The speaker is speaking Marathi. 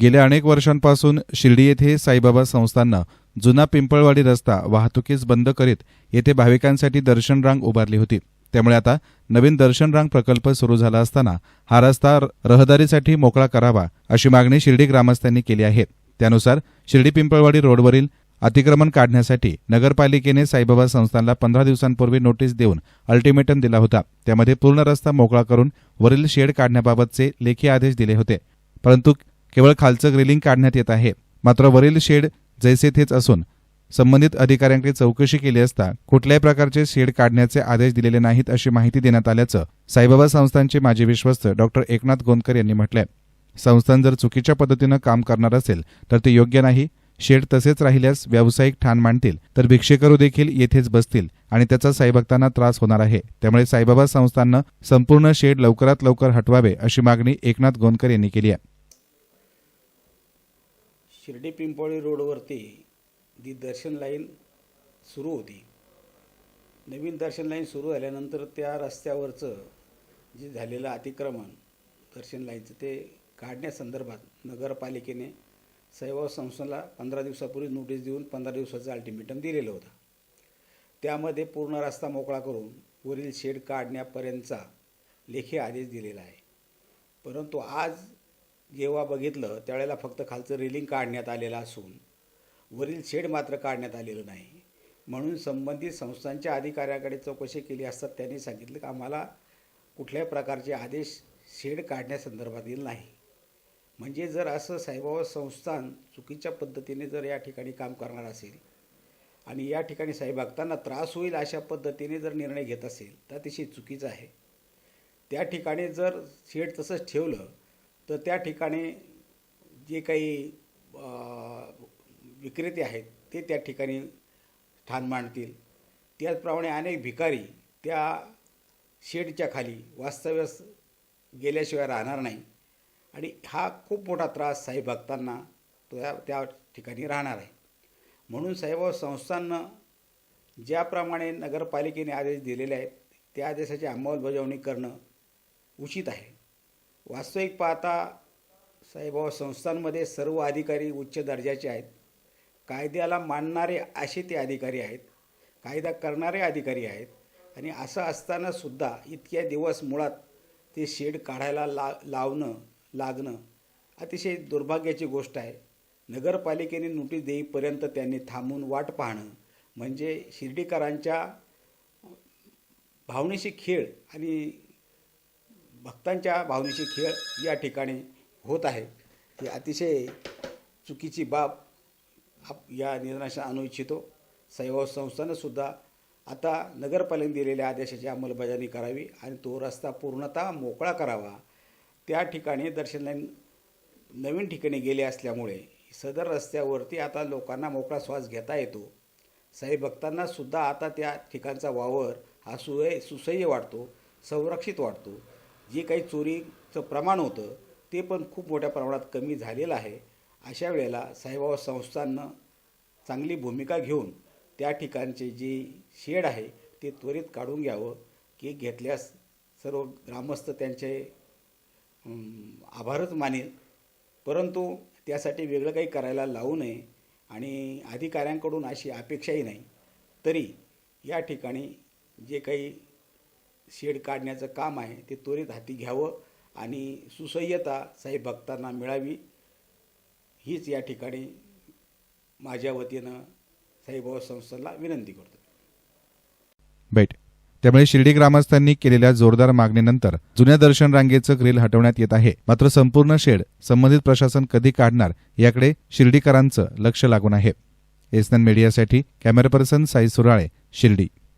गेल्या अनेक वर्षांपासून शिर्डी येथे साईबाबा संस्थानं जुना पिंपळवाडी रस्ता वाहतुकीस बंद करीत येथे भाविकांसाठी दर्शन रांग उभारली होती. त्यामुळे आता नवीन दर्शन रांग प्रकल्प सुरू झाला असताना हा रस्ता रहदारीसाठी मोकळा करावा अशी मागणी शिर्डी ग्रामस्थांनी केली आहे. त्यानुसार शिर्डी पिंपळवाडी रोडवरील अतिक्रमण काढण्यासाठी नगरपालिकेने साईबाबा संस्थानला पंधरा दिवसांपूर्वी नोटीस देऊन अल्टिमेटम दिला होता. त्यामध्ये पूर्ण रस्ता मोकळा करून वरील शेड काढण्याबाबतचे लेखी आदेश दिले होते. परंतु केवळ खालचं ग्रिलिंग काढण्यात येत आहे. मात्र वरील शेड जैसे तेच असून संबंधित अधिकाऱ्यांकडे चौकशी केली असता कुठल्याही प्रकारचे शेड काढण्याचे आदेश दिलेले नाहीत अशी माहिती देण्यात आल्याचं साईबाबा संस्थांचे माजी विश्वस्त डॉक्टर एकनाथ गोंदकर यांनी म्हटलंय. संस्थान जर चुकीच्या पद्धतीनं काम करणार असेल तर ते योग्य नाही. शेड तसेच राहिल्यास व्यावसायिक ठाण मांडतील तर भिक्षेकरू देखील येथेच बसतील आणि त्याचा साईभक्तांना त्रास होणार आहे. त्यामुळे साईबाबा संस्थाननं संपूर्ण शेड लवकरात लवकर हटवावे अशी मागणी एकनाथ गोंदकर यांनी केली आहे. शिर्डी पिंपळी रोडवरती जी दर्शन लाईन सुरू होती. नवीन दर्शन लाईन सुरू झाल्यानंतर त्या रस्त्यावरचं जे झालेलं अतिक्रमण दर्शन लाईनचं ते काढण्यासंदर्भात नगरपालिकेने सहभाग संस्थेला पंधरा दिवसापूर्वी नोटीस देऊन पंधरा दिवसाचं अल्टिमेटम दिलेलं होतं. त्यामध्ये पूर्ण रस्ता मोकळा करून वरील शेड काढण्यापर्यंतचा लेखी आदेश दिलेला आहे. परंतु आज जेव्हा बघितलं त्यावेळेला फक्त खालचं रेलिंग काढण्यात आलेलं असून वरील शेड मात्र काढण्यात आलेलं नाही. म्हणून संबंधित संस्थांच्या अधिकाऱ्याकडे चौकशी केली असतात त्यांनी सांगितलं की आम्हाला कुठल्याही प्रकारचे आदेश शेड काढण्यासंदर्भातील येईल नाही. म्हणजे जर असं साईबाबा संस्थान चुकीच्या पद्धतीने जर या ठिकाणी काम करणार असेल आणि या ठिकाणी साईभक्तांना त्रास होईल अशा पद्धतीने जर निर्णय घेत असेल तर अतिशय चुकीचं आहे. त्या ठिकाणी जर शेड तसंच ठेवलं तर त्या ठिकाणी जे काही विक्रेते आहेत ते त्या ठिकाणी ठाण मांडतील. त्याचप्रमाणे अनेक भिकारी त्या शेडच्या खाली वास्तव्यास गेल्याशिवाय राहणार नाही. आणि हा खूप मोठा त्रास साई भक्तांना त्या त्या ठिकाणी राहणार आहे. म्हणून साईबाबा संस्थांना ज्याप्रमाणे नगरपालिकेने आदेश दिलेले आहेत त्या आदेशाची अंमलबजावणी करणं उचित आहे. वास्तविक पाहता साईबाबा संस्थांमध्ये सर्व अधिकारी उच्च दर्जाचे आहेत. कायद्याला मानणारे असे ते अधिकारी आहेत. कायदा करणारे अधिकारी आहेत. आणि असं असतानासुद्धा इतक्या दिवस मुळात ते शेड काढायला ला लावणं लागणं अतिशय दुर्भाग्याची गोष्ट आहे. नगरपालिकेने नोटीस देईपर्यंत त्यांनी थांबून वाट पाहणं म्हणजे शिर्डीकरांच्या भावनेशी खेळ आणि भक्तांच्या भावनेची खेळ या ठिकाणी होत आहे. ही अतिशय चुकीची बाब आप या निधनाशी आणू इच्छितो. सैवाव संस्थानंसुद्धा आता नगरपालिकेने दिलेल्या आदेशाची अंमलबजावणी करावी आणि तो रस्ता पूर्णतः मोकळा करावा. त्या ठिकाणी दर्शनलाईन नवीन ठिकाणी गेले असल्यामुळे सदर रस्त्यावरती आता लोकांना मोकळा श्वास घेता येतो. साई भक्तांना सुद्धा आता त्या ठिकाणचा वावर हा सुय सुसह्य वाटतो संरक्षित वाटतो. जे काही चोरीचं प्रमाण होतं ते पण खूप मोठ्या प्रमाणात कमी झालेलं आहे. अशा वेळेला साईबाबा संस्थांनं चांगली भूमिका घेऊन त्या ठिकाणचे जे शेड आहे ते त्वरित काढून घ्यावं की घेतल्यास सर्व ग्रामस्थ त्यांचे आभारच मानेल. परंतु त्यासाठी वेगळं काही करायला लावू नये आणि अधिकाऱ्यांकडून अशी अपेक्षाही नाही. तरी या ठिकाणी जे काही शेड काढण्याचं काम आहे ते त्वरित हाती घ्यावं आणि सुसह्यता साहेब भक्तांना मिळावी. हीच या ठिकाणी माझ्या वतीनं साईबाबा संस्थेला विनंती करतो. भेट. त्यामुळे शिर्डी ग्रामस्थांनी केलेल्या जोरदार मागणीनंतर जुन्या दर्शन रांगेचं ग्रिल हटवण्यात येत आहे. मात्र संपूर्ण शेड संबंधित प्रशासन कधी काढणार याकडे शिर्डीकरांचं लक्ष लागून आहे. एसनन मीडियासाठी कॅमेरा पर्सन साई सुराळे शिर्डी.